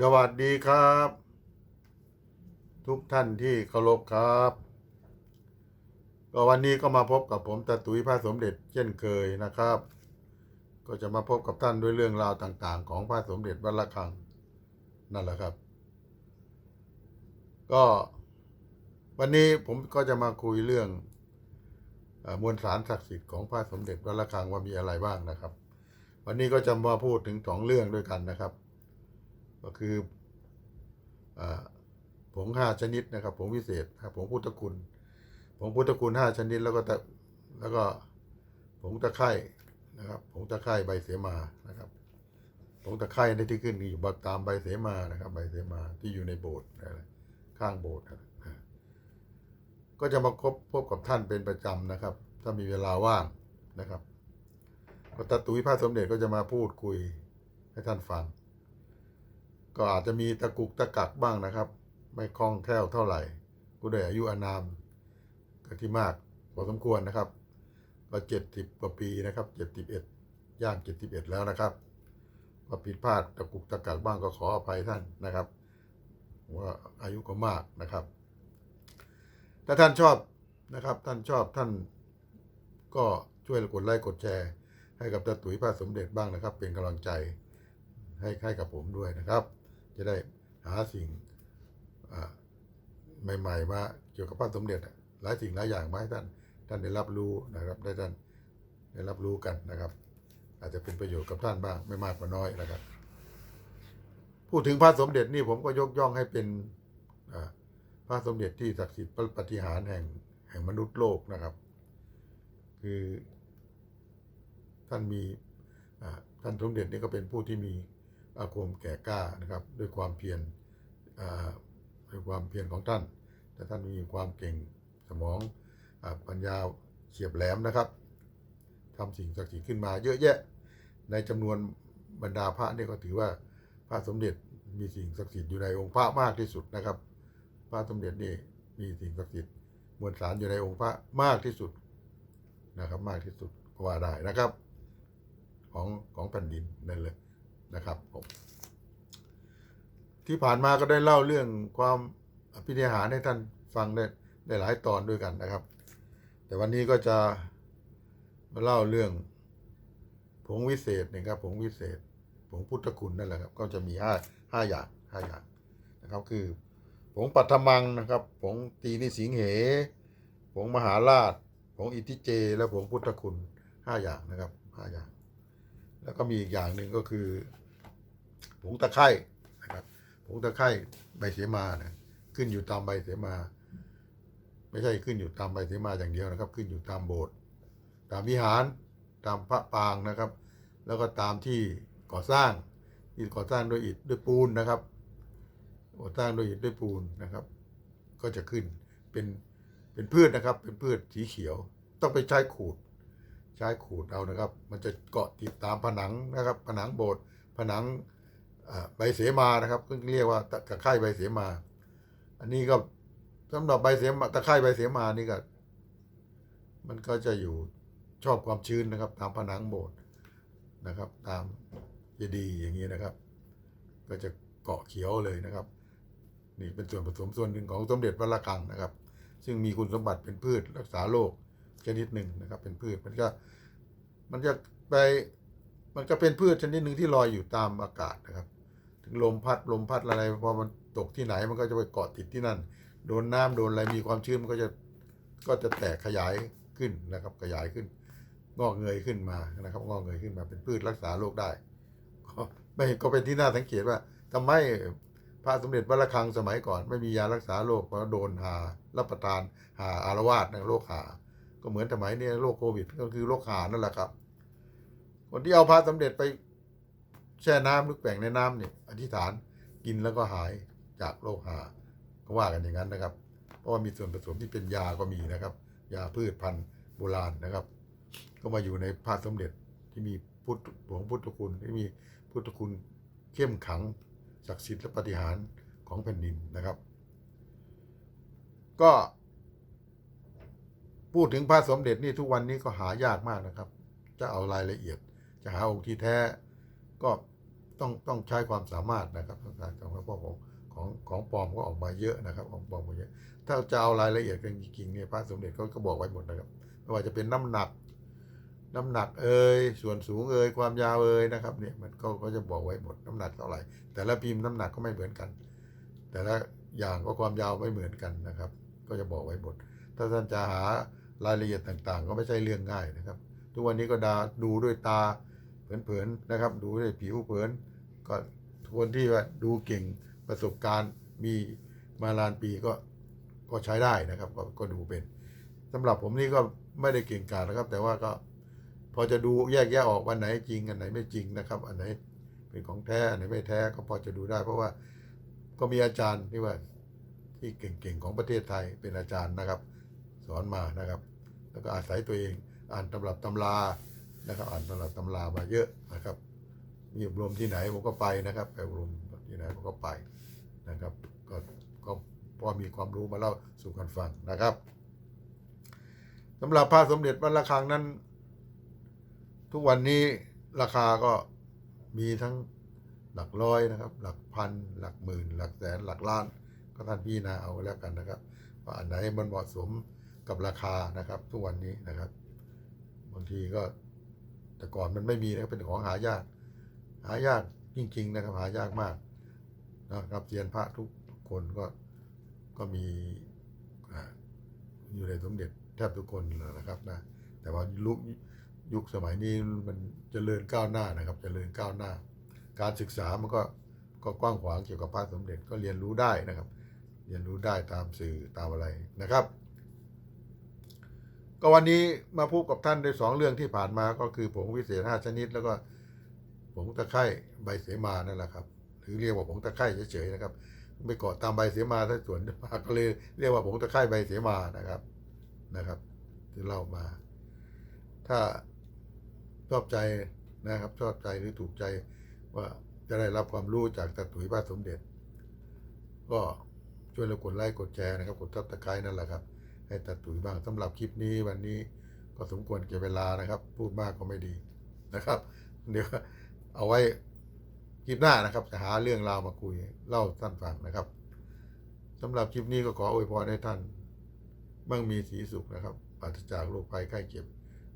สวัสดีครับ ทุกท่านที่เคารพครับก็วันนี้ก็มาพบกับผมตาตุยพระสมเด็จเช่นเคยนะครับ ก็จะมาพบกับท่านด้วยเรื่องราวต่าง ๆ ของพระสมเด็จวัดระฆังนั่นแหละครับ ก็วันนี้ผมก็จะมาคุยเรื่องอมวลสารศักดิ์สิทธิ์ของพระสมเด็จวัดระฆังว่ามีอะไรบ้างนะครับ วันนี้ก็จะมาพูดถึงสองเรื่องด้วยกันนะครับ ก็คือผงห้าชนิดนะครับผงพิเศษครับผงพุทธคุณผงพุทธคุณห้าชนิดแล้วก็แล้วก็ผงตะไคร่นะครับผงตะไคร่ใบเสมานะครับผงตะไคร่ในที่ขึ้นอยู่บักตามใบเสมานะครับ ใบเสมาที่อยู่ในโบสถ์นะข้างโบสถ์ก็จะมาคบพบกับท่านเป็นประจำนะครับ ถ้ามีเวลาว่างนะครับก็ตาตุ้ยพระสมเด็จก็จะมาพูดคุยให้ท่านฟัง ก็อาจจะมีตะกุกตะกักบ้างนะครับ ไม่คล่องแคล่วเท่าไหร่ผู้ใดอายุอานามก็ที่มากพอสมควรนะครับ ก็เจ็ดสิบกว่าปีนะครับเจ็ดสิบเอ็ดย่างเจ็ดสิบเอ็ดแล้วนะครับก็ผิดพลาดตะกุกตะกักบ้างก็ขออภัยท่านนะครับ ว่าอายุก็มากนะครับถ้าท่านชอบนะครับ ท่านชอบท่านก็ช่วยกดไลค์กดแชร์ให้กับตาตุ๋ยพระสมเด็จบ้างนะครับ เป็นกำลังใจให้ให้กับผมด้วยนะครับ จะได้หาสิ่งใหม่ ๆ มาเกี่ยวกับพระสมเด็จหลายสิ่งหลายอย่างมาให้ท่านท่านได้รับรู้นะครับ ได้ท่านได้รับรู้กันนะครับ อาจจะเป็นประโยชน์กับท่านบ้างไม่มากก็น้อยนะครับ พูดถึงพระสมเด็จนี่ผมก็ยกย่องให้เป็นพระสมเด็จที่ศักดิ์สิทธิ์ปฏิหารแห่งแห่งมนุษย์โลกนะครับ คือท่านมีท่านสมเด็จนี่ก็เป็นผู้ที่มี อาคมแก่กล้านะครับ ด้วยความเพียรด้วยความเพียรของท่านแต่ท่านมีความเก่งสมองอปัญญาเฉียบแหลมนะครับทำสิ่งศักดิ์สิทธิ์ขึ้นมาเยอะแยะ ในจำนวนบรรดาพระนี่ก็ถือว่าพระสมเด็จมีสิ่งศักดิ์สิทธิ์อยู่ในองค์พระมากที่สุดนะครับ พระสมเด็จนี่มีสิ่งศักดิ์สิทธิ์มวลสารอยู่ในองค์พระมากที่สุดนะครับ มากที่สุดก็ว่าได้นะครับ ของของแผ่นดินนั่นเลย นะครับผมที่ผ่านมาก็ได้เล่าเรื่องความอภินิหารให้ท่านฟังได้ได้หลายตอนด้วยกันนะครับ แต่วันนี้ก็จะมาเล่าเรื่องผงวิเศษนะครับผงวิเศษผงพุทธคุณนั่นแหละครับ ก็จะมีห้าห้าอย่างห้าอย่างนะครับคือผงปัทมังนะครับผงตีนิสิงเหผงมหาราชผงอิทิเจ และผงพุทธคุณห้าอย่างนะครับห้าอย่าง แล้วก็มีอีกอย่างหนึ่งก็คือ ผงตะไคร่นะครับผงตะไคร่ใบเสมานะขึ้นอยู่ตามใบเสมา ไม่ใช่ขึ้นอยู่ตามใบเสมาอย่างเดียวนะครับ ขึ้นอยู่ตามโบสถ์ตามวิหารตามพระปางนะครับ แล้วก็ตามที่ก่อสร้างที่ก่อสร้างด้วยอิฐด้วยปูนนะครับก่อสร้างด้วยอิฐด้วยปูนนะครับ ก็จะขึ้นเป็นเป็นพืชนะครับ เป็นพืชสีเขียว ต้องไปใช้ขูด ใช้ขูดเอานะครับ มันจะเกาะติดตามผนังนะครับ ผนังโบสถ์ผนัง ใบเสมานะครับก็เรียกว่าตะไคร่ใบเสมา อันนี้ก็สำหรับใบเสมาตะไคร่ใบเสมานี่ก็ มันก็จะอยู่ชอบความชื้นนะครับ ตามผนังโบสถ์นะครับ ตามเจดีย์อย่างนี้นะครับ ก็จะเกาะเขียวเลยนะครับ นี่เป็นส่วนผสมส่วนหนึ่งของสมเด็จพระละคังนะครับ ซึ่งมีคุณสมบัติเป็นพืชรักษาโรคชนิดหนึ่งนะครับ เป็นพืชมันก็มันจะไป มันก็เป็นพืชชนิดหนึ่งที่ลอยอยู่ตามอากาศนะครับ ถึงลมพัดลมพัดอะไรพอมันตกที่ไหนมันก็จะไปเกาะติดที่นั่น โดนน้ำโดนอะไรมีความชื้นมันก็จะก็จะแตกขยายขึ้นนะครับ ขยายขึ้น งอกเงยขึ้นมานะครับงอกเงยขึ้นมาเป็นพืชรักษาโรคได้ก็ไม่ก็เป็นที่น่าสังเกตว่าทำไมพระสมเด็จพระระฆังสมัยก่อน ไม่มียารักษาโรคเพราะโดนหารับประทานหาอารวาสนโรคหา ก็เหมือนสมัยนี้โรคโควิดก็คือโรคหานั่นแหละครับ คนที่เอาพระสมเด็จไปแช่น้ำหรือแป่งในน้ำเนี่ยอธิษฐานกินแล้วก็หายจากโรคหาก็ว่ากันอย่างนั้นนะครับ เพราะว่ามีส่วนผสมที่เป็นยาก็มีนะครับ ยาพืชพันธุ์โบราณนะครับ ก็มาอยู่ในพระสมเด็จที่มีพุทธหลวงพุทธคุณที่มีพุทธคุณเข้มขังศักดิ์สิทธิ์และปฏิหารของแผ่นดินนะครับ ก็ พูดถึงพระสมเด็จนี่ทุกวันนี้ก็หายากมากนะครับ จะเอารายละเอียด จะหาองค์ที่แท้ก็ต้องต้องใช้ความสามารถนะครับต้องการของพราะของของของปลอมก็ออกมาเยอะนะครับของปลอมก็เยอะ ถ้าจะเอารายละเอียดกันจริงๆเนี่ยพระสมเด็จเขาก็บอกไว้หมดนะครับไม่ว่าจะเป็นน้ำหนัก น้ำหนักเอ่ยส่วนสูงเอ่ยความยาวเอ่ยนะครับเนี่ยมันก็ก็จะบอกไว้หมดน้ำหนักเท่าไหร่ แต่ละพิมพ์น้ำหนักก็ไม่เหมือนกัน แต่ละอย่างก็ความยาวไม่เหมือนกันนะครับ ก็จะบอกไว้หมด ถ้าท่านจะหารายละเอียดต่างๆ ก็ไม่ใช่เรื่องง่ายนะครับ ทุกวันนี้ก็ดาดูด้วยตา เผินๆนะครับ ดูด้ผิวเผิน ก็คนที่ว่าดูเก่งประสบการณ์มีมาลานปีก็ก็ใช้ได้นะครับก็ก็ดูเป็นสำหรับผมนี่ก็ไม่ได้เก่งกาจนะครับ แต่ว่าก็พอจะดูแยกแยะออกวันไหนจริงอันไหนไม่จริงนะครับ อันไหนเป็นของแท้อันไหนไม่แท้ก็พอจะดูได้ เพราะว่าก็มีอาจารย์ที่ว่าที่เก่งๆของประเทศไทยเป็นอาจารย์นะครับ สอนมานะครับ แล้วก็อาศัยตัวเองอ่านตำรับตำรา นะครับอ่านตำรับตำรามาเยอะนะครับ มีอบรมที่ไหนผมก็ไปนะครับไปอบรมที่ไหนผมก็ไปนะครับก็ก็พอมีความรู้มาเล่าสู่กันฟังนะครับสำหรับพระสมเด็จวัดระฆังนั้น ทุกวันนี้ราคาก็มีทั้งหลักร้อยนะครับ หลักพัน หลักหมื่น หลักแสน หลักล้าน ก็ท่านพี่นาเอาแล้วกันนะครับว่าอันไหนมันเหมาะสมกับราคานะครับ ทุกวันนี้นะครับ บางทีก็ แต่ก่อนมันไม่มีนะเป็นของหายาก หายากจริง ๆ นะครับหายากมากนะครับเซียนพระทุกคนก็ก็มีอ่าอยู่ในสมเด็จแทบทุกคนเลยนะครับนะแต่ว่าลุกยุคสมัยนี้มันจเจริญก้าวหน้านะครับจเจริญก้าวหน้า การศึกษามันก็ก็กว้างขวางเกี่ยวกับพระสมเด็จก็เรียนรู้ได้นะครับ เรียนรู้ได้ตามสื่อตามอะไรนะครับ ก็วันนี้มาพูดกับท่านในสองเรื่องที่ผ่านมาก็คือผงวิเศษห้าชนิด แล้วก็ผงตะไคร่ใบเสมานั่นแหละครับ หรือเรียกว่าผงตะไคร่เฉยๆนะครับไปเกาะตามใบเสมาถ้าส่วนมากก็เลยเรียกว่าผงตะไคร่ใบเสมานะครับนะครับที่เล่ามา ถ้าชอบใจนะครับ ชอบใจหรือถูกใจว่าจะได้รับความรู้จากตาตุยพระสมเด็จ ก็ช่วยเรากดไลค์กดแชร์นะครับ กดทับตะไคร้นั่นแหละครับ ให้ตาตุ๋ยบ้างสำหรับคลิปนี้วันนี้ก็สมควรเก็บเวลานะครับ พูดมากก็ไม่ดีนะครับ เดี๋ยวเอาไว้คลิปหน้านะครับ จะหาเรื่องราวมาคุยเล่าท่านฟังนะครับสำหรับคลิปนี้ก็ขออวยพรให้ท่านมั่งมีสีสุขนะครับปราศจากโรคภัยไข้เจ็บ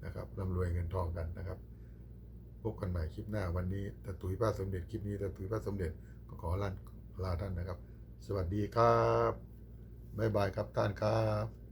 นะครับร่ำรวยเงินทองกันนะครับพบกันใหม่คลิปหน้าวันนี้ตาตุ๋ยพระสมเด็จคลิปนี้ตาตุ๋ยพระสมเด็จก็ขอลาลาท่านนะครับ สวัสดีครับบ๊ายบายครับท่านครับ